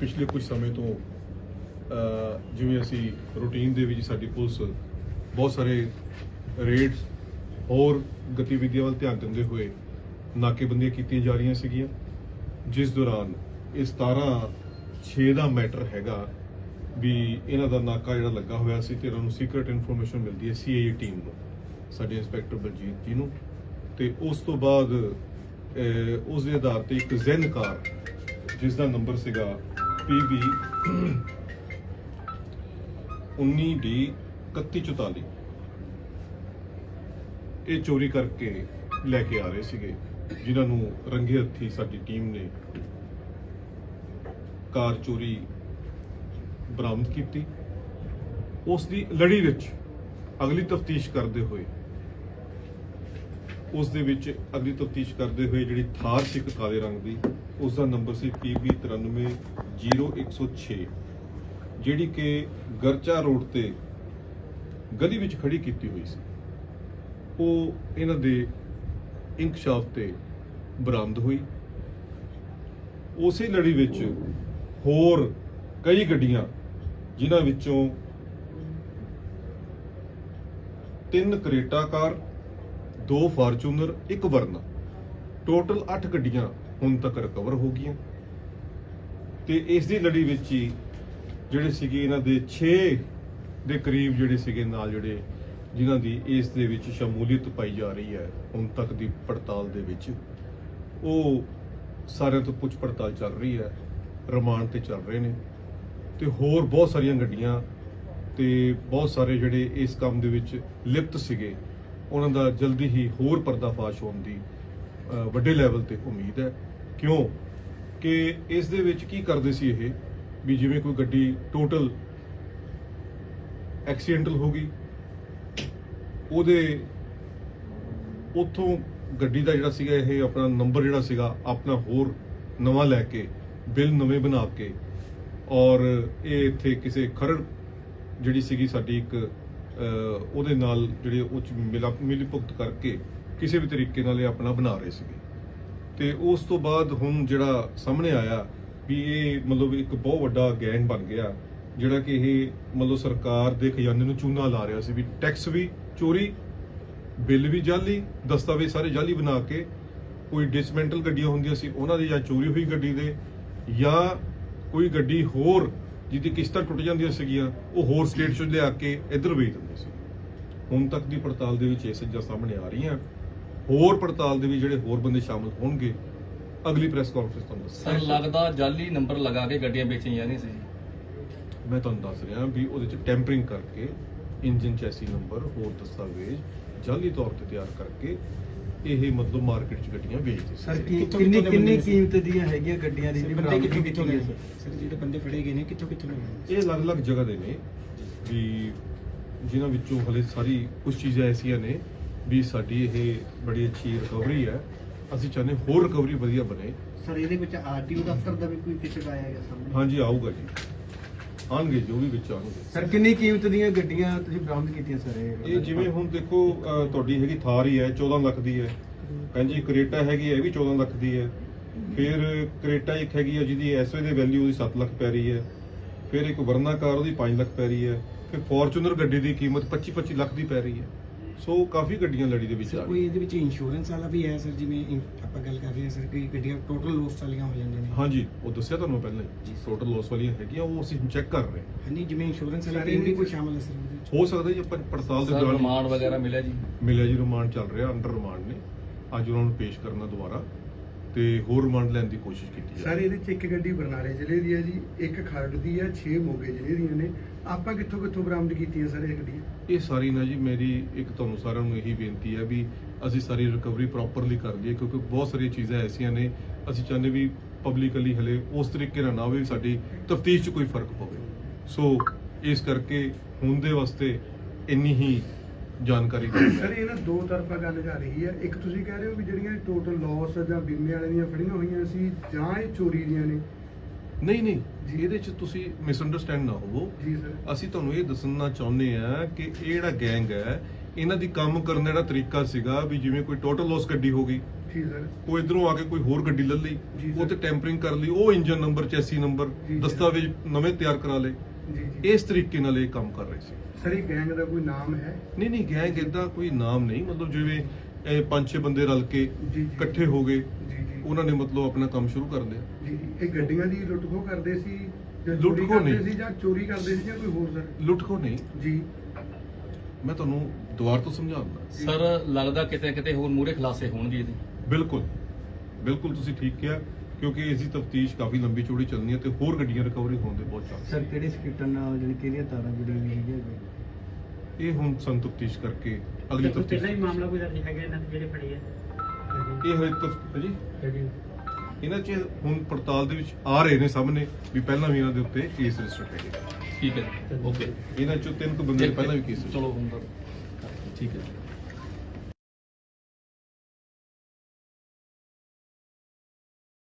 ਪਿਛਲੇ ਕੁਝ ਸਮੇਂ ਤੋਂ ਜਿਵੇਂ ਅਸੀਂ ਰੂਟੀਨ ਦੇ ਵਿੱਚ ਸਾਡੀ ਪੁਲਿਸ ਬਹੁਤ ਸਾਰੇ ਰੇਡਸ ਹੋਰ ਗਤੀਵਿਧੀਆਂ ਵੱਲ ਧਿਆਨ ਦਿੰਦੇ ਹੋਏ ਨਾਕੇਬੰਦੀਆਂ ਕੀਤੀਆਂ ਜਾ ਰਹੀਆਂ ਸੀਗੀਆਂ, ਜਿਸ ਦੌਰਾਨ ਇਹ 17 6 ਦਾ ਮੈਟਰ ਹੈਗਾ ਵੀ ਇਹਨਾਂ ਦਾ ਨਾਕਾ ਜਿਹੜਾ ਲੱਗਾ ਹੋਇਆ ਸੀ ਤੇ ਇਹਨਾਂ ਨੂੰ ਸੀਕ੍ਰੀਟ ਇਨਫੋਰਮੇਸ਼ਨ ਮਿਲਦੀ ਹੈ ਸੀਆਈਏ ਟੀਮ ਨੂੰ, ਸਾਡੇ ਇੰਸਪੈਕਟਰ ਬਲਜੀਤ ਜੀ ਨੂੰ। ਤੇ ਉਸ ਤੋਂ ਬਾਅਦ ਉਸ ਦੇ ਆਧਾਰ ਤੇ ਇੱਕ ਜ਼ੈਨ ਕਾਰ ਜਿਸ ਦਾ ਨੰਬਰ ਸੀਗਾ PB 19D 3144 ਇਹ ਚੋਰੀ ਕਰਕੇ ਲੈ ਕੇ ਆ ਰਹੇ ਸੀਗੇ, ਜਿਨ੍ਹਾਂ ਨੂੰ ਰੰਗੇ ਹੱਥੀ ਸਾਡੀ ਟੀਮ ਨੇ ਕਾਰ ਚੋਰੀ ਬਰਾਮਦ ਕੀਤੀ। ਉਸ ਦੀ ਲੜੀ ਵਿੱਚ ਅਗਲੀ ਤਫਤੀਸ਼ ਕਰਦੇ ਹੋਏ, ਉਸ ਦੇ ਵਿੱਚ ਅਗਲੀ ਤਫਤੀਸ਼ ਕਰਦੇ ਹੋਏ ਜਿਹੜੀ ਥਾਰ ਸੀ ਇੱਕ ਕਾਲੇ ਰੰਗ ਦੀ ਉਸ ਦਾ ਨੰਬਰ ਸੀ PB 9300106 ਜਿਹੜੀ ਕਿ ਗਰਚਾ ਰੋਡ ਤੇ ਗਲੀ ਵਿੱਚ ਖੜੀ ਕੀਤੀ ਹੋਈ ਸੀ। ਉਹ ਇਹਨਾਂ ਦੇ ਇੰਕਸ਼ਾਫ ਤੇ ਬਰਾਮਦ ਹੋਈ। ਉਸੇ ਲੜੀ ਵਿੱਚ ਹੋਰ ਕਈ ਗੱਡੀਆਂ, ਜਿਨ੍ਹਾਂ ਵਿੱਚੋਂ ਤਿੰਨ ਕਰੇਟਾ ਕਾਰ, ਦੋ ਫਾਰਚੂਨਰ, ਇੱਕ ਵਰਨਾ, ਟੋਟਲ 8 ਗੱਡੀਆਂ ਹੁਣ ਤੱਕ ਰਿਕਵਰ ਹੋ ਗਈਆਂ। ਤੇ ਇਸ ਦੀ ਲੜੀ ਵਿੱਚ ਹੀ ਜਿਹੜੇ ਸੀਗੇ ਇਹਨਾਂ ਦੇ 6 ਦੇ ਕਰੀਬ ਜਿਹੜੇ ਸੀਗੇ ਨਾਲ ਜਿਹੜੇ ਜਿਨ੍ਹਾਂ ਦੀ ਇਸ ਦੇ ਵਿੱਚ ਸ਼ਮੂਲੀਅਤ ਪਾਈ ਜਾ ਰਹੀ ਹੈ, ਹੁਣ ਤੱਕ ਦੀ ਪੜਤਾਲ ਦੇ ਵਿੱਚ। ਉਹ ਸਾਰਿਆਂ ਤੋਂ ਪੁੱਛ ਪੜਤਾਲ ਚੱਲ ਰਹੀ ਹੈ, ਰਿਮਾਂਡ ਤੇ ਚੱਲ ਰਹੇ ਨੇ ਤੇ ਹੋਰ ਬਹੁਤ ਸਾਰੀਆਂ ਗੱਡੀਆਂ ਤੇ ਬਹੁਤ ਸਾਰੇ ਜਿਹੜੇ ਇਸ ਕੰਮ ਦੇ ਵਿੱਚ ਲਿਪਤ ਸੀਗੇ, ਉਹਨਾਂ ਦਾ ਜਲਦੀ ਹੀ ਹੋਰ ਪਰਦਾਫਾਸ਼ ਹੋਣ ਦੀ ਵੱਡੇ ਲੈਵਲ ਤੇ ਉਮੀਦ ਹੈ। ਕਿਉਂ? ਕਿ ਇਸ ਦੇ ਵਿੱਚ ਕੀ ਕਰਦੇ ਸੀ ਇਹ? ਵੀ ਜਿਵੇਂ ਕੋਈ ਗੱਡੀ ਟੋਟਲ ਐਕਸੀਡੈਂਟਲ ਹੋ ਗਈ, ਉਹਦੇ ਉੱਥੋਂ ਗੱਡੀ ਦਾ ਜਿਹੜਾ ਸੀਗਾ ਇਹ ਆਪਣਾ ਨੰਬਰ ਜਿਹੜਾ ਸੀਗਾ, ਆਪਣਾ ਹੋਰ ਨਵਾਂ ਲੈ ਕੇ, ਬਿੱਲ ਨਵੇਂ ਬਣਾ ਕੇ, ਔਰ ਇਹ ਇੱਥੇ ਕਿਸੇ ਖਰੜ ਜਿਹੜੀ ਸੀਗੀ ਸਾਡੀ ਇੱਕ ਉਹਦੇ ਨਾਲ ਜਿਹੜੇ ਉਹ ਚ ਮਿਲਾ ਮਿਲੀ ਭੁਗਤ ਕਰਕੇ ਕਿਸੇ ਵੀ ਤਰੀਕੇ ਨਾਲ ਇਹ ਆਪਣਾ ਬਣਾ ਰਹੇ ਸੀਗੇ। ਤੇ ਉਸ ਤੋਂ ਬਾਅਦ ਹੁਣ ਜਿਹੜਾ ਸਾਹਮਣੇ ਆਇਆ ਵੀ ਇਹ ਮਤਲਬ ਇੱਕ ਬਹੁਤ ਵੱਡਾ ਗੈਂਗ ਬਣ ਗਿਆ, ਜਿਹੜਾ ਕਿ ਇਹ ਮਤਲਬ ਸਰਕਾਰ ਦੇ ਖਜ਼ਾਨੇ ਨੂੰ ਚੂਨਾ ਲਾ ਰਿਹਾ ਸੀ ਵੀ ਟੈਕਸ ਵੀ ਚੋਰੀ ਬਿੱਲ ਵੀ ਜਾਲੀ, ਦਸਤਾਵੇਜ਼ ਸਾਰੇ ਜਾਲੀ ਬਣਾ ਕੇ ਕੋਈ ਡਿਸਮੈਂਟਲ ਗੱਡੀਆਂ ਹੁੰਦੀਆਂ ਸੀ, ਉਹਨਾਂ ਦੀ ਜਾਂ ਚੋਰੀ ਹੋਈ ਗੱਡੀ ਦੇ ਜਾਂ ਕੋਈ ਗੱਡੀ ਹੋਰ ਜਿਹਦੀ ਕਿਸ਼ਤਾਂ ਟੁੱਟ ਜਾਂਦੀਆਂ ਸੀਗੀਆਂ, ਉਹ ਹੋਰ ਸਟੇਟ 'ਚੋਂ ਲਿਆ ਕੇ ਇੱਧਰ ਵੇਚ ਦਿੰਦੇ ਸੀ। ਹੁਣ ਤੱਕ ਦੀ ਪੜਤਾਲ ਦੇ ਵਿੱਚ ਇਹ ਚੀਜ਼ਾਂ ਸਾਹਮਣੇ ਆ ਰਹੀਆਂ। ਹੋਰ ਪੜਤਾਲ ਦੇ ਵਿੱਚ ਜਿਹੜੇ ਹੋਰ ਬੰਦੇ ਸ਼ਾਮਲ ਹੋਣਗੇ ਅਗਲੀ ਪ੍ਰੈਸ ਕਾਨਫਰੰਸ ਤੁਹਾਨੂੰ ਸਰ ਲੱਗਦਾ ਜਾਲੀ ਨੰਬਰ ਲਗਾ ਕੇ ਗੱਡੀਆਂ ਵੇਚੀਆਂ ਜਾਂਦੀਆਂ ਸੀ ਮੈਂ ਤੁਹਾਨੂੰ ਦੱਸ ਰਿਹਾ ਵੀ ਉਹਦੇ ਚ ਟੈਂਪਰਿੰਗ ਕਰਕੇ ਇੰਜਨ ਚੈਸੀ ਨੰਬਰ ਹੋਰ ਦਸਤਾਵੇਜ਼ ਜਾਲੀ ਤੌਰ ਤੇ ਤਿਆਰ ਕਰਕੇ ਇਹ ਮਤਲਬ ਮਾਰਕੀਟ 'ਚ ਗੱਡੀਆਂ ਵੇਚਦੇ ਸਰ ਕੀ ਕਿੰਨੀ ਕਿੰਨੀ? ਕੀਮਤ ਦੀਆਂ ਹੈਗੀਆਂ ਗੱਡੀਆਂ ਦੀ ਜਿਹੜੀ ਬੰਦੇ ਕਿੱਥੋਂ ਕਿੱਥੋਂ ਸਰ ਜਿਹੜੇ ਬੰਦੇ ਫੜੇ ਗਏ ਨੇ ਕਿੱਥੋਂ ਕਿੱਥੋਂ ਇਹ ਅਲੱਗ-ਅਲੱਗ ਜਗ੍ਹਾ ਦੇ ਨੇ ਵੀ ਜਿਨ੍ਹਾਂ ਵਿੱਚੋਂ ਹਲੇ ਸਾਰੀ ਕੁਝ ਚੀਜ਼ਾਂ ਐਸੀਆਂ ਨੇ ਵੀ ਸਾਡੀ ਇਹ ਬੜੀ ਅੱਛੀ ਰਿਕਵਰੀ ਹੈ। ਅਸੀਂ ਚਾਹੁੰਦੇ ਹੋਰ ਰਿਕਵਰੀ ਵਧੀਆ ਬਣੇ। ਸਰ ਇਹਦੇ ਵਿੱਚ ਆਰਟੀਓ ਦਫ਼ਤਰ ਦਾ ਵੀ ਕੋਈ ਕਿਛੜ ਆਇਆ ਹੈਗਾ ਸਾਹਮਣੇ? ਹਾਂਜੀ ਆਊਗਾ ਜੀ। ਆਣਗੇ ਜੋ ਵੀ ਵਿੱਚ ਆਉਣਗੇ। ਸਰ ਕਿੰਨੀ ਕੀਮਤ ਦੀਆਂ ਗੱਡੀਆਂ ਤੁਸੀਂ ਬਰਾਮਦ ਕੀਤੀਆਂ ਸਰ ਇਹ ਜਿਵੇਂ ਹੁਣ ਦੇਖੋ ਅਹ ਤੁਹਾਡੀ ਹੈਗੀ ਥਾਰ ਹੀ ਹੈ 14 ਲੱਖ ਦੀ ਹੈ। ਹਾਂਜੀ ਕਰੇਟਾ ਹੈਗੀ ਹੈ ਇਹ ਵੀ 14 ਲੱਖ ਦੀ ਹੈ। ਫਿਰ ਕਰੇਟਾ ਇੱਕ ਹੈਗੀ ਹੈ ਜਿਹਦੀ ਐਸਵੇ ਦੇ ਵੈਲਿਊ ਉਹਦੀ 7 ਲੱਖ ਪੈ ਰਹੀ ਹੈ। ਫਿਰ ਇੱਕ ਵਰਨਾ ਕਾਰ ਉਹਦੀ 5 ਲੱਖ ਪੈ ਰਹੀ ਹੈ। ਫਿਰ ਫੋਰਚੂਨਰ ਗੱਡੀ ਦੀ ਕੀਮਤ 25 25 ਲੱਖ ਦੀ ਪੈ ਰਹੀ ਹੈ। ਸੋ ਕਾਫੀ ਗੱਡੀਆਂ ਲੜੀ ਦੇ ਵਿੱਚ ਆ ਸਰ ਕੋਈ ਇਹਦੇ ਵਿੱਚ ਇੰਸ਼ੋਰੈਂਸ ਵਾਲਾ ਵੀ ਹੈ ਸਰ ਜਿਵੇਂ ਇਨ- ਆਪਾਂ ਗੱਲ ਕਰ ਰਹੇ ਹਾਂ ਸਰ ਕਿ ਗੱਡੀਆਂ ਟੋਟਲ ਲੋਸ ਵਾਲੀਆਂ ਹੋ ਜਾਂਦੀਆਂ ਨੇ? ਹਾਂਜੀ ਉਹ ਦੱਸਿਆ ਤੁਹਾਨੂੰ ਪਹਿਲਾਂ ਹੀ। ਜੀ। ਟੋਟਲ ਲਾਸ ਵਾਲੀਆਂ ਹੈਗੀਆਂ ਉਹ ਅਸੀਂ ਚੈੱਕ ਕਰ ਰਹੇ ਹਾਂ। ਹਾਂਜੀ ਜਿਵੇਂ ਇੰਸ਼ੋਰੈਂਸ ਸਰ, ਵਾਲੀ ਵੀ ਇਹਦੇ ਕੋਈ ਵਿੱਚ- ਸ਼ਾਮਲ ਹੈ ਸਰ ਉਹਦੇ ਵਿੱਚ? ਹੋ ਸਕਦਾ ਜੀ ਆਪਾਂ ਪੜਤਾਲ ਦੇ ਸਰ ਦੌਰਾਨ ਰਿਮਾਂਡ ਵਗੈਰਾ ਮਿਲਿਆ ਜੀ? ਮਿਲਿਆ ਜੀ ਰਿਮਾਂਡ ਚੱਲ ਰਿਹਾ ਅੰਡਰ ਰਿਮਾਂਡ ਨੇ। ਅੱਜ ਉਹਨਾਂ ਨੂੰ ਪੇਸ਼ ਕਰਨਾ ਦੁਬਾਰਾ। ਤੇ ਹੋਰ ਰਿਮਾਂਡ ਲੈਣ ਦੀ ਕੋਸ਼ਿਸ਼ ਕੀਤੀ ਜਾ ਸਰ ਰਹੀ ਇਹਦੇ ਚ ਇੱਕ ਗੱਡੀ ਬਰਨਾਲੇ ਜ਼ਿਲ੍ਹੇ ਦੀ ਹੈ ਜੀ ਇੱਕ ਖਰੜ ਦੀ ਹੈ 6 ਮੋਗੇ ਜ਼ਿਲ੍ਹੇ ਦੀਆਂ ਨੇ। ਆਪਾਂ ਕਿੱਥੋਂ ਕਿੱਥੋਂ ਬਰਾਮਦ ਕੀਤੀਆਂ ਸਰ ਇਹ ਗੱਡੀਆਂ? ਇਹ ਸਾਰੀ ਨਾ ਜੀ ਮੇਰੀ ਇੱਕ ਤੁਹਾਨੂੰ ਸਾਰਿਆਂ ਨੂੰ ਇਹੀ ਬੇਨਤੀ ਹੈ ਵੀ ਅਸੀਂ ਸਾਰੀ ਰਿਕਵਰੀ ਪ੍ਰੋਪਰਲੀ ਕਰ ਲਈਏ ਕਿਉਂਕਿ ਬਹੁਤ ਸਾਰੀਆਂ ਚੀਜ਼ਾਂ ਐਸੀਆਂ ਨੇ ਅਸੀਂ ਚਾਹੁੰਦੇ ਵੀ ਪਬਲਿਕਲੀ ਹਲੇ ਉਸ ਤਰੀਕੇ ਨਾਲ ਨਾ ਹੋਵੇ ਵੀ ਸਾਡੀ ਤਫਤੀਸ਼ 'ਚ ਕੋਈ ਫ਼ਰਕ ਪਵੇ। ਸੋ ਇਸ ਕਰਕੇ ਹੁਣ ਦੇ ਵਾਸਤੇ ਇੰਨੀ ਹੀ ਜਾਣਕਾਰੀ ਦੇਣੀ ਸਰ ਇਹ ਨਾ ਦੋ ਤਰਫਾ ਗੱਲ ਜਾ ਰਹੀ ਹੈ। ਇੱਕ ਤੁਸੀਂ ਕਹਿ ਰਹੇ ਹੋ ਵੀ ਜਿਹੜੀਆਂ ਟੋਟਲ ਲਾਸ ਜਾਂ ਬੀਮੇ ਵਾਲੇ ਦੀਆਂ ਫੜੀਆਂ ਹੋਈਆਂ ਸੀ ਜਾਂ ਇਹ ਚੋਰੀ ਦੀਆਂ ਨੇ? ਨਹੀਂ ਨਹੀਂ। ਇਹਦੇ 'ਚ ਤੁਸੀਂ ਮਿਸਅੰਡਰਸਟੈਂਡ ਨਾ ਹੋਵੋ। ਜੀ ਸਰ। ਅਸੀਂ ਤੁਹਾਨੂੰ ਇਹ ਦੱਸਣਾ ਚਾਹੁੰਦੇ ਆ ਕਿ ਇਹ ਜਿਹੜਾ ਗੈਂਗ ਹੈ ਇਹਨਾਂ ਦੀ ਕੰਮ ਕਰਨ ਦਾ ਜਿਹੜਾ ਤਰੀਕਾ ਸੀਗਾ ਵੀ ਜਿਵੇਂ ਕੋਈ ਟੋਟਲ ਲਾਸ ਗੱਡੀ ਹੋ ਗਈ ਜੀ ਸਰ। ਉਹ ਇਧਰੋਂ ਆ ਕੇ ਕੋਈ ਹੋਰ ਗੱਡੀ ਲੈ ਲਈ ਜੀ ਸਰ। ਉਹ ਤੇ ਟੈਂਪਰਿੰਗ ਕਰ ਲਈ ਉਹ ਇੰਜਨ ਨੰਬਰ ਚੈਸੀ ਨੰਬਰ ਜੀ ਸਰ। ਦਸਤਾਵੇਜ਼ ਨਵੇਂ ਤਿਆਰ ਕਰਾ ਲਏ। ਜੀ। ਇਸ ਤਰੀਕੇ ਨਾਲ ਇਹ ਕੰਮ ਕਰ ਰਹੇ ਸੀ। ਸਰ ਇਹ ਗੈਂਗ ਦਾ ਕੋਈ ਨਾਮ ਹੈ? ਨਹੀਂ ਨਹੀਂ ਗੈਂਗ ਇਦਾਂ ਕੋਈ ਨਾਮ ਨਹੀਂ। ਮਤਲਬ ਜਿਵੇਂ ਇਹ ਪੰਜ ਛੇ ਬੰਦੇ ਰਲ ਕੇ ਜੀ ਜੀ। ਇਕੱਠੇ ਹੋ ਗਏ ਜੀ ਜੀ। ਉਹਨਾਂ ਨੇ ਮਤਲਬ ਆਪਣਾ ਕੰਮ ਸ਼ੁਰੂ ਕਰ ਲਿਆ। ਜੀ ਇਹ ਗੱਡੀਆਂ ਦੀ ਲੁੱਟ ਖੋਹ ਕਰਦੇ ਸੀ ਜਾਂ ਲੁੱਟ ਚੋਰੀ ਖੋਹ ਕਰਦੇ ਨਹੀਂ। ਸੀ ਜਾਂ ਚੋਰੀ ਕਰਦੇ ਸੀ ਜਾਂ ਕੋਈ ਹੋਰ ਸਰ? ਲੁੱਟ ਖੋ ਨਹੀਂ। ਜੀ। ਮੈਂ ਤੁਹਾਨੂੰ ਦੁਬਾਰਾ ਤੋਂ ਸਮਝਾਉਂਦਾ। ਸਰ ਲੱਗਦਾ ਕਿਤੇ ਕਿਤੇ ਹੋਰ ਮੂਰੇ ਖਲਾਸੇ ਹੋਣਗੇ ਇਹਦੇ। ਬਿਲਕੁਲ। ਬਿਲਕੁਲ ਤੁਸੀਂ ਠੀਕ ਕਿਹਾ। ਕਿਉਂਕਿ ਇਸ ਦੀ ਤਫਤੀਸ਼ ਕਾਫੀ ਲੰਬੀ ਚੌੜੀ ਚੱਲਣੀ ਹੈ ਤੇ ਹੋਰ ਗੱਡੀਆਂ ਰਿਕਵਰੀ ਹੋਣ ਦੇ ਬਹੁਤ ਚਾਂਸ ਸਰ ਕਿਹੜੀ ਸਕੂਟਰ ਨਾਲ ਜਿਹੜੀ ਕਿਹੜੀਆਂ ਤਾਰਾਂ ਜੁੜੀਆਂ ਹੋਈਆਂ ਹੈਗੀਆਂ ਇਹ ਹੁਣ ਸਾਨੂੰ ਤਫਤੀਸ਼ ਕਰਕੇ ਅਗਲੀ ਕੋਈ ਪਹਿਲਾਂ ਹੀ ਤਫਤੀਸ਼ ਮਾਮਲਾ ਕੋਈ ਦਰਜ ਹੈਗਾ ਇਹਨਾਂ ਦੇ ਜਿਹੜੇ ਫੜੇ ਆ। ਇਹ ਹੋਏ ਤਫ ਜੀ ਇਹਨਾਂ 'ਚ ਹੁਣ ਪੜਤਾਲ ਦੇ ਵਿੱਚ ਆ ਰਹੇ ਨੇ ਸਾਹਮਣੇ ਵੀ ਪਹਿਲਾਂ ਵੀ ਇਹਨਾਂ ਦੇ ਉੱਤੇ ਕੇਸ ਰਜਿਸਟਰ ਹੈਗੇ ਠੀਕ ਹੈ ਓਕੇ। ਇਹਨਾਂ 'ਚੋਂ ਤਿੰਨ ਕੁ ਬੰਦੇ ਪਹਿਲਾਂ ਵੀ ਕੇਸ ਚਲੋ ਹੁੰਦਾ। ਠੀਕ ਹੈ